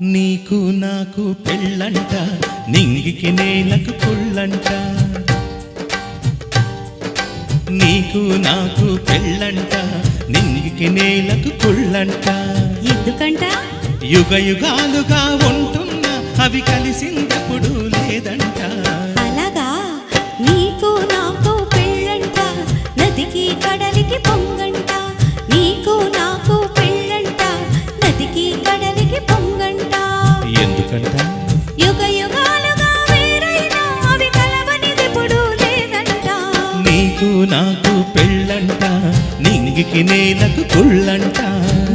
నీకు నాకు పెళ్ళంట నింగికి నేలకు కుళ్ళంట నీకు నాకు పెళ్ళంట నింగికి నేలకు కుళ్ళంట ఎందుకంట? యుగ యుగాలుగా ఉంటున్న అవి కలిసిందప్పుడు లేదంట. అలాగా? నీకు నాకు పెళ్ళంట నదికి కడలికి పొంగంట. నింగికి నేలకు కుళ్ళంట.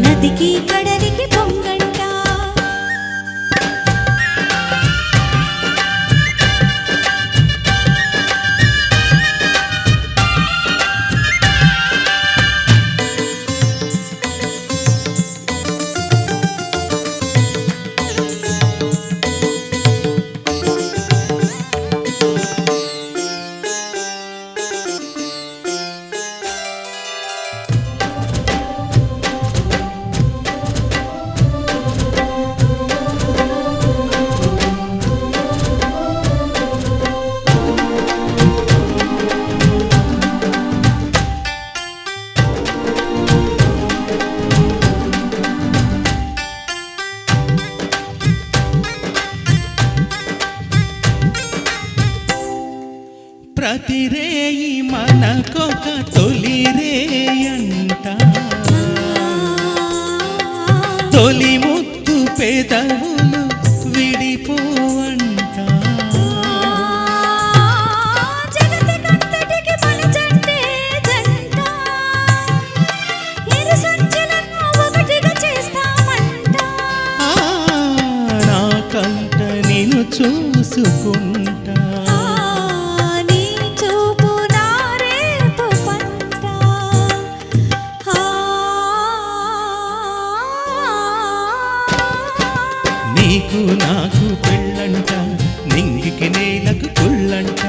నదికి ప్రతి రేయి మనకొక తొలి రేయంట తొలి ముద్దు పెదవులు విడిపోవంట. నాకంట నేను చూసుకుంటా. నీకు నాకు పెళ్ళంట నింగికి నేలకు కుళ్ళంట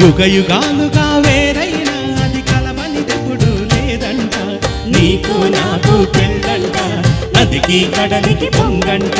యుగ యుగాలుగా వేరైన అది కలమని కలవనిదెప్పుడు లేదంట. నీకు నాకు పెళ్ళంట నదికి కడలికి పొంగంట.